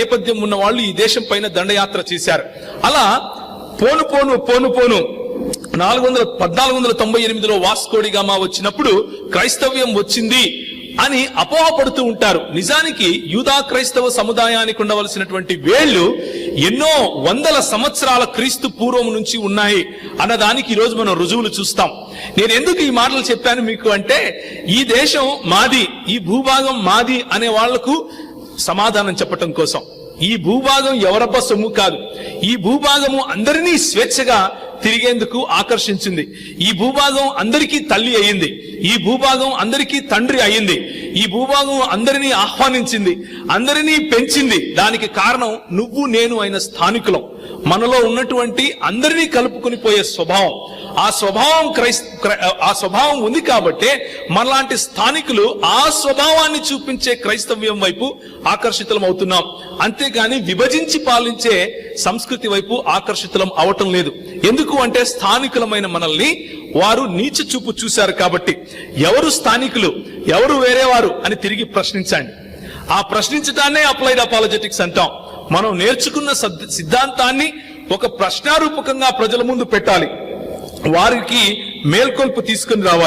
నేపథ్యం ఉన్న వాళ్ళు ఈ దేశం పైన దండయాత్ర చేశారు. అలా పోను పోను పోను పోను నాలుగు వందల పద్నాలుగు వందల తొంభై ఎనిమిదిలో వాస్కోడిగామా వచ్చినప్పుడు క్రైస్తవ్యం వచ్చింది అని అపోహపడుతూ ఉంటారు. నిజానికి యూదా క్రైస్తవ సముదాయానికి ఉండవలసినటువంటి వేళ్ళు ఎన్నో వందల సంవత్సరాల క్రీస్తు పూర్వం నుంచి ఉన్నాయి అన్నదానికి ఈరోజు మనం రుజువులు చూస్తాం. నేను ఎందుకు ఈ మాటలు చెప్పాను మీకు అంటే ఈ దేశం మాది ఈ భూభాగం మాది అనే వాళ్ళకు సమాధానం చెప్పటం కోసం. ఈ భూభాగం ఎవరబ్బ సొమ్ము కాదు. ఈ భూభాగము అందరినీ స్వేచ్ఛగా తిరిగేందుకు ఆకర్షించింది. ఈ భూభాగం అందరికీ తల్లి అయింది. ఈ భూభాగం అందరికీ తండ్రి అయింది. ఈ భూభాగం అందరినీ ఆహ్వానించింది. అందరినీ పెంచింది. దానికి కారణం నువ్వు నేను అయిన స్థానికులం. మనలో ఉన్నటువంటి అందరినీ కలుపుకుని పోయే స్వభావం. ఆ స్వభావం క్రైస్ క్రై- ఆ స్వభావం ఉంది కాబట్టే మనలాంటి స్థానికులు ఆ స్వభావాన్ని చూపించే క్రైస్తవ్యం వైపు ఆకర్షితులం అవుతున్నాం. అంతేగాని విభజించి పాలించే సంస్కృతి వైపు ఆకర్షితులం అవటం లేదు. ఎందుకు అంటే స్థానికులమైన మనల్ని వారు నీచ చూపు చూశారు కాబట్టి. ఎవరు స్థానికులు ఎవరు వేరేవారు అని తిరిగి ప్రశ్నించండి. ఆ ప్రశ్నించడాన్నే అప్లైడ్ అపాలజెటిక్స్ అంటాం. మనం నేర్చుకున్న సిద్ధాంతాన్ని ఒక ప్రశ్నారూపకంగా ప్రజల ముందు పెట్టాలి. వారికి మేల్కొల్పు తీసుకుని రావాలి.